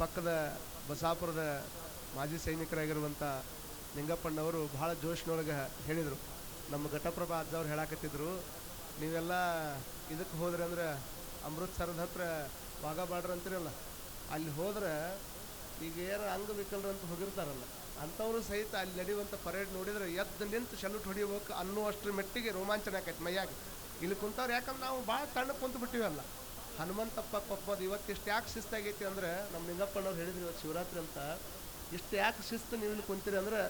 ಪಕ್ಕದ ಬಸಾಪುರದ ಮಾಜಿ ಸೈನಿಕರಾಗಿರುವಂಥ ನಿಂಗಪ್ಪಣ್ಣವರು ಭಾಳ ಜೋಶ್ನೊಳಗೆ ಹೇಳಿದರು. ನಮ್ಮ ಘಟಪ್ರಭಾ ಅಜ್ಜವ್ರು ಹೇಳಾಕತ್ತಿದ್ರು, ನೀವೆಲ್ಲ ಇದಕ್ಕೆ ಹೋದ್ರೆ ಅಂದ್ರೆ ಅಮೃತ್ಸರದ ಹತ್ರ ವಾಘಾ ಅಂತೀರಲ್ಲ, ಅಲ್ಲಿ ಹೋದ್ರೆ ಈಗ ಏನು ಅಂಗವಿಕಲರು ಅಂತ ಹೋಗಿರ್ತಾರಲ್ಲ, ಅಂಥವರು ಸಹಿತ ಅಲ್ಲಿ ನಡೆಯುವಂಥ ಪರೇಡ್ ನೋಡಿದ್ರೆ ಎದ್ದು ನಿಂತು ಶಲ್ಯೂಟ್ ಹೊಡಿಬೇಕು ಅನ್ನುವಷ್ಟರ ಮೆಟ್ಟಿಗೆ ರೋಮಾಂಚನ ಆಕೈತೆ ಮೈಯಾಗಿ. ಇಲ್ಲಿ ಕುಂತವ್ರು ಯಾಕಂದ್ರೆ ನಾವು ಭಾಳ ತಣ್ಣ ಕುಂತು ಬಿಟ್ಟಿವಲ್ಲ ಹನುಮಂತಪ್ಪ ಕೊಪ್ಪದು ಇವತ್ತಿಷ್ಟು ಯಾಕೆ ಶಿಸ್ತಾಗೈತಿ ಅಂದರೆ ನಮ್ಮ ನಿಂಗಪ್ಪನವ್ರು ಹೇಳಿದ್ರು ಇವತ್ತು ಶಿವರಾತ್ರಿ ಅಂತ ಇಷ್ಟು ಯಾಕೆ ಶಿಸ್ತು ನೀವು ಇಲ್ಲಿ ಕುಂತೀರಿ ಅಂದರೆ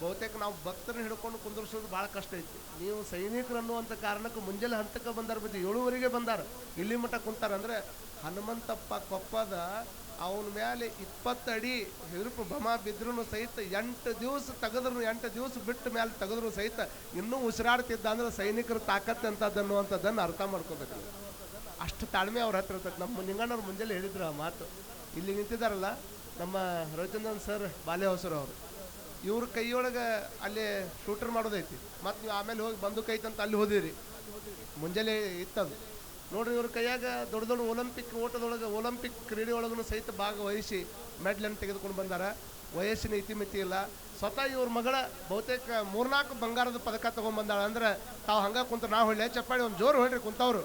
ಬಹುತೇಕ ನಾವು ಭಕ್ತರನ್ನ ಹಿಡ್ಕೊಂಡು ಕುಂದರ್ಸೋದು ಭಾಳ ಕಷ್ಟ ಐತಿ. ನೀವು ಸೈನಿಕರು ಅನ್ನುವಂಥ ಕಾರಣಕ್ಕೆ ಮುಂಜಾನೆ ಹಂತಕ್ಕೆ ಬಂದಾರ ಬಿದ್ದು ಏಳುವರೆಗೆ ಬಂದಾರ. ಇಲ್ಲಿ ಮಟ್ಟ ಕುಂತಾರ ಅಂದರೆ ಹನುಮಂತಪ್ಪ ಕೊಪ್ಪದ ಅವನ ಮೇಲೆ ಇಪ್ಪತ್ತು ಅಡಿ ಹಿರುಪು ಭಮ ಬಿದ್ರೂ ಸಹಿತ ಎಂಟು ದಿವಸ ತೆಗೆದ್ರು ಎಂಟು ದಿವಸ ಬಿಟ್ಟು ಮೇಲೆ ತೆಗೆದ್ರು ಸಹಿತ ಇನ್ನೂ ಉಸಿರಾಡ್ತಿದ್ದ ಅಂದ್ರೆ ಸೈನಿಕರ ತಾಕತ್ತೆ ಅಂತದ್ದು ಅನ್ನುವಂಥದ್ದನ್ನು ಅರ್ಥ ಮಾಡ್ಕೋಬೇಕು ಅಷ್ಟು ತಾಳ್ಮೆ ಅವ್ರ ಹತ್ರ ಇರ್ತದೆ ನಮ್ಮ ನಿಂಗಣ್ಣವ್ರು ಮುಂಜಾನೆ ಹೇಳಿದ್ರು ಆ ಮಾತು. ಇಲ್ಲಿ ನಿಂತಿದ್ದಾರಲ್ಲ, ನಮ್ಮ ರವಿಚಂದ್ರನ್ ಸರ್ ಬಾಲ್ಯಹೊಸರು ಅವರು. ಇವ್ರ ಕೈಯೊಳಗೆ ಅಲ್ಲಿ ಶೂಟರ್ ಮಾಡೋದೈತಿ. ಮತ್ತು ನೀವು ಆಮೇಲೆ ಹೋಗಿ ಬಂದೂಕ್ ಐತಂತ ಅಲ್ಲಿ ಹೋದಿರಿ. ಮುಂಜಾನೆ ಇತ್ತದು. ನೋಡ್ರಿ ಇವ್ರ ಕೈಯಾಗ ದೊಡ್ಡ ದೊಡ್ಡ ಒಲಿಂಪಿಕ್ ಓಟದೊಳಗೆ ಒಲಿಂಪಿಕ್ ಕ್ರೀಡೆ ಒಳಗೂ ಸಹಿತ ಭಾಗವಹಿಸಿ ಮೆಡ್ಲನ್ನು ತೆಗೆದುಕೊಂಡು ಬಂದಾರ. ವಯಸ್ಸಿನ ಇತಿಮಿತಿ ಇಲ್ಲ. ಸ್ವತಃ ಇವ್ರ ಮಗಳ ಬಹುತೇಕ ಮೂರ್ನಾಲ್ಕು ಬಂಗಾರದ ಪದಕ ತಗೊಂಡ್ಬಂದಾಳ ಅಂದ್ರೆ ತಾವು ಹಂಗ ಕುಂತ ನಾ ಹೊಳ್ಳೆ ಚಪ್ಪಾಳಿ, ಒಂದು ಜೋರು ಹೊಳ್ರಿ ಕುಂತವ್ರು.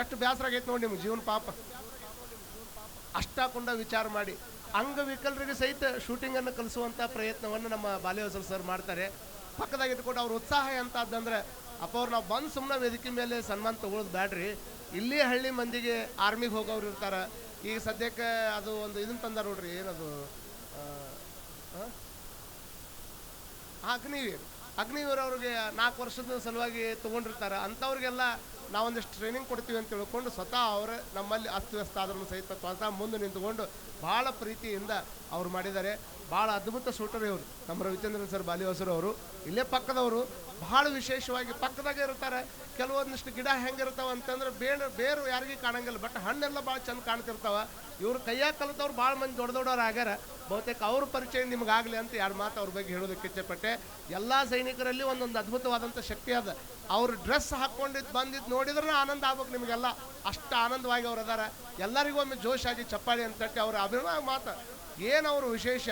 ಎಷ್ಟು ಬೇಸರ ಆಗೈತೆ ನೋಡಿ ನಿಮ್ಗೆ ಜೀವನ ಪಾಪ. ಅಷ್ಟಾಕೊಂಡ ವಿಚಾರ ಮಾಡಿ. ಅಂಗವಿಕಲರಿಗೆ ಸಹಿತ ಶೂಟಿಂಗನ್ನು ಕಲಿಸುವಂಥ ಪ್ರಯತ್ನವನ್ನು ನಮ್ಮ ಬಾಲ್ಯವಸಲ್ ಸರ್ ಮಾಡ್ತಾರೆ. ಪಕ್ಕದಾಗ ಇಟ್ಕೊಂಡು ಅವ್ರ ಉತ್ಸಾಹ ಎಂತದಂದ್ರೆ ಅಪ್ಪ ಅವ್ರು ನಾವು ಬಂದು ಸುಮ್ಮನೆ ವೇದಿಕೆ ಮೇಲೆ ಸನ್ಮಾನ ತಗೊಳ್ಳೋದು ಬ್ಯಾಡ್ರಿ. ಇಲ್ಲಿ ಹಳ್ಳಿ ಮಂದಿಗೆ ಆರ್ಮಿಗೆ ಹೋಗೋರು ಇರ್ತಾರೆ. ಈಗ ಸದ್ಯಕ್ಕೆ ಅದು ಒಂದು ಇದನ್ನು ತಂದ ನೋಡ್ರಿ, ಏನದು? ಅಗ್ನಿವೀರ್. ಅಗ್ನಿವೀರ್ ಅವ್ರಿಗೆ ನಾಲ್ಕು ವರ್ಷದ ಸಲುವಾಗಿ ತೊಗೊಂಡಿರ್ತಾರೆ. ಅಂಥವ್ರಿಗೆಲ್ಲ ನಾವೊಂದಿಷ್ಟು ಟ್ರೈನಿಂಗ್ ಕೊಡ್ತೀವಿ ಅಂತ ತಿಳ್ಕೊಂಡು ಸ್ವತಃ ಅವರೇ ನಮ್ಮಲ್ಲಿ ಅಸ್ತವ್ಯಸ್ತ ಆದ್ರೂ ಸಹಿತ ಸ್ವತಃ ಮುಂದೆ ನಿಂತುಕೊಂಡು ಭಾಳ ಪ್ರೀತಿಯಿಂದ ಅವ್ರು ಮಾಡಿದ್ದಾರೆ. ಭಾಳ ಅದ್ಭುತ ಶೂಟರ್ ಇವರು. ನಮ್ಮ ರವಿಚಂದ್ರನ್ ಸರ್ ಬಾಲಿವಾಸರು ಅವರು. ಇಲ್ಲೇ ಪಕ್ಕದವರು ಭಾಳ ವಿಶೇಷವಾಗಿ ಪಕ್ಕದಾಗೆ ಇರ್ತಾರೆ. ಕೆಲವೊಂದಿಷ್ಟು ಗಿಡ ಹೆಂಗಿರ್ತಾವ ಅಂತಂದ್ರೆ ಬೇಡ, ಬೇರು ಯಾರಿಗೂ ಕಾಣಂಗಿಲ್ಲ. ಬಟ್ ಹಣ್ಣೆಲ್ಲ ಭಾಳ ಚಂದ ಕಾಣ್ತಿರ್ತಾವ. ಇವರು ಕೈಯಾಗ ಕಲಿತವ್ರು ಭಾಳ ಮಂದಿ ದೊಡ್ಡ ದೊಡ್ಡವ್ರು ಆಗ್ಯಾರ. ಬಹುತೇಕ ಅವ್ರ ಪರಿಚಯ ನಿಮಗಾಗಲಿ ಅಂತ ಎರಡು ಮಾತು ಅವ್ರ ಬಗ್ಗೆ ಹೇಳೋದಕ್ಕೆ ಇಚ್ಛೆಪಟ್ಟೆ. ಎಲ್ಲ ಸೈನಿಕರಲ್ಲಿ ಒಂದೊಂದು ಅದ್ಭುತವಾದಂಥ ಶಕ್ತಿ ಅದ. ಅವ್ರ ಡ್ರೆಸ್ ಹಾಕ್ಕೊಂಡಿದ್ದು ಬಂದಿದ್ದು ನೋಡಿದ್ರೆ ಆನಂದ ಆಗ್ಬೇಕು ನಿಮಗೆಲ್ಲ. ಅಷ್ಟು ಆನಂದವಾಗಿ ಅವ್ರು ಅದಾರ. ಎಲ್ಲರಿಗೂ ಒಮ್ಮೆ ಜೋಶಾಗಿ ಚಪ್ಪಾಳಿ ಅಂತ ತಟ್ಟಿ ಅವ್ರ ಅಭಿಮಾನ ಮಾತು. ಏನು ಅವರು ವಿಶೇಷ?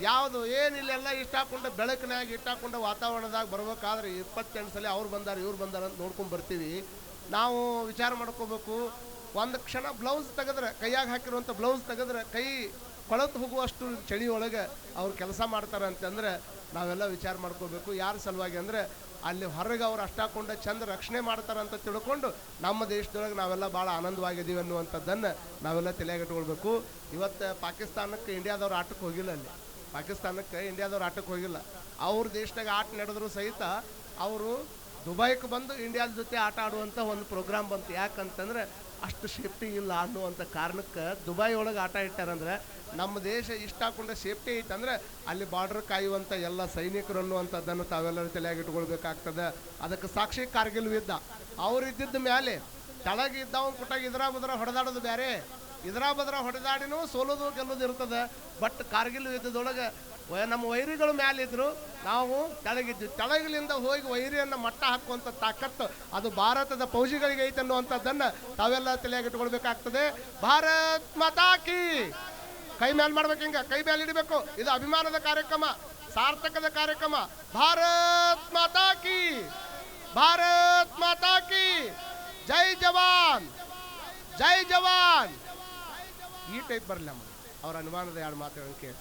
ಯಾವುದು ಏನಿಲ್ಲೆಲ್ಲ ಇಷ್ಟ ಹಾಕೊಂಡು ಬೆಳಕಿನಾಗ ಇಷ್ಟ ಹಾಕೊಂಡು ವಾತಾವರಣದಾಗ ಬರ್ಬೇಕಾದ್ರೆ ಇಪ್ಪತ್ತೆಂಟು ಸಲ ಅವ್ರು ಬಂದಾರ, ಇವ್ರು ಬಂದಾರ ಅಂತ ನೋಡ್ಕೊಂಡು ಬರ್ತೀವಿ. ನಾವು ವಿಚಾರ ಮಾಡ್ಕೋಬೇಕು. ಒಂದು ಕ್ಷಣ ಬ್ಲೌಸ್ ತೆಗೆದ್ರೆ, ಕೈಯಾಗ ಹಾಕಿರುವಂಥ ಬ್ಲೌಸ್ ತೆಗೆದ್ರೆ ಕೈ ಕೊಳತು ಹೋಗುವಷ್ಟು ಚಳಿ ಒಳಗೆ ಅವ್ರು ಕೆಲಸ ಮಾಡ್ತಾರೆ ಅಂತಂದ್ರೆ ನಾವೆಲ್ಲ ವಿಚಾರ ಮಾಡ್ಕೋಬೇಕು. ಯಾರ ಸಲುವಾಗಿ ಅಂದರೆ ಅಲ್ಲಿ ಹೊರಗೆ ಅವ್ರು ಅಷ್ಟಾಕೊಂಡ ಚಂದ ರಕ್ಷಣೆ ಮಾಡ್ತಾರೆ ಅಂತ ತಿಳ್ಕೊಂಡು ನಮ್ಮ ದೇಶದೊಳಗೆ ನಾವೆಲ್ಲ ಭಾಳ ಆನಂದವಾಗಿದ್ದೀವಿ ಅನ್ನುವಂಥದ್ದನ್ನು ನಾವೆಲ್ಲ ತಲೆಯಾಗಿಟ್ಕೊಳ್ಬೇಕು ಇವತ್ತು ಪಾಕಿಸ್ತಾನಕ್ಕೆ ಇಂಡಿಯಾದವ್ರು ಆಟಕ್ಕೆ ಹೋಗಿಲ್ಲ ಅಲ್ಲಿ. ಪಾಕಿಸ್ತಾನಕ್ಕೆ ಇಂಡಿಯಾದವ್ರು ಆಟಕ್ಕೆ ಹೋಗಿಲ್ಲ. ಅವ್ರ ದೇಶದಾಗ ಆಟ ನಡೆದ್ರು ಸಹಿತ ಅವರು ದುಬೈಗೆ ಬಂದು ಇಂಡಿಯಾದ ಜೊತೆ ಆಟ ಆಡುವಂಥ ಒಂದು ಪ್ರೋಗ್ರಾಮ್ ಬಂತು. ಯಾಕಂತಂದ್ರೆ ಅಷ್ಟು ಸೇಫ್ಟಿ ಇಲ್ಲ ಅನ್ನುವಂಥ ಕಾರಣಕ್ಕೆ ದುಬೈ ಒಳಗೆ ಆಟ ಇಟ್ಟಾರಂದ್ರೆ ನಮ್ಮ ದೇಶ ಇಷ್ಟ ಹಾಕೊಂಡ ಸೇಫ್ಟಿ ಐತಂದ್ರೆ ಅಲ್ಲಿ ಬಾರ್ಡರ್ ಕಾಯುವಂಥ ಎಲ್ಲ ಸೈನಿಕರು ಅನ್ನುವಂಥದ್ದನ್ನು ತಾವೆಲ್ಲರೂ ತಲೆಯಾಗಿ ಇಟ್ಕೊಳ್ಬೇಕಾಗ್ತದೆ. ಅದಕ್ಕೆ ಸಾಕ್ಷಿ ಕಾರ್ಗಿಲ್ ಇದ್ದ ಅವ್ರು ಇದ್ದಿದ್ದ ಮೇಲೆ ಕೆಳಗೆ ಇದ್ದವನ್ ಕುಟ್ಟಾಗ ಇದ್ರ ಬದ್ರ ಹೊಡೆದಾಡೋದು ಬೇರೆ ಇದ್ರ ಬದ್ರ ಹೊಡೆದಾಡಿನೂ ಸೋಲೋದು ಗೆಲ್ಲೋದು ಇರ್ತದೆ. ಬಟ್ ಕಾರ್ಗಿಲ್ ಯುದ್ಧದೊಳಗೆ ನಮ್ಮ ವೈರಿಗಳು ಮ್ಯಾಲಿದ್ರು, ನಾವು ಕೆಳಗಿದ್ವಿ ಕೆಳಗಿಲಿಂದ ಹೋಗಿ ವೈರಿಯನ್ನು ಮಟ್ಟ ಹಾಕುವಂಥ ತಾಕತ್ತು ಅದು ಭಾರತದ ಪೌಜಿಗಳಿಗೆ ಐತೆ ಅನ್ನುವಂಥದ್ದನ್ನು ತಾವೆಲ್ಲ ತಲೆಯಾಗಿಟ್ಕೊಳ್ಬೇಕಾಗ್ತದೆ ಭಾರತ್ ಮತಾಕಿ ಕೈ! ಮೇಲೆ ಮಾಡ್ಬೇಕು ಹಿಂಗ, ಕೈ ಮೇಲೆ ಇಡಬೇಕು ಇದು ಅಭಿಮಾನದ ಕಾರ್ಯಕ್ರಮ, ಸಾರ್ಥಕದ ಕಾರ್ಯಕ್ರಮ. ಭಾರತ್ ಮಾತಾಕಿ ಭಾರತ್ ಮಾತಾ ಕಿ! ಜೈ ಜವಾನ್! ಜೈ ಜವಾನ್! ಈ ಟೈಪ್ ಬರಲಿ ನಮ್ಮ ಅವ್ರ ಅನುಮಾನದ ಎರಡು ಮಾತುಗಳನ್ನು ಕೇಳಿ.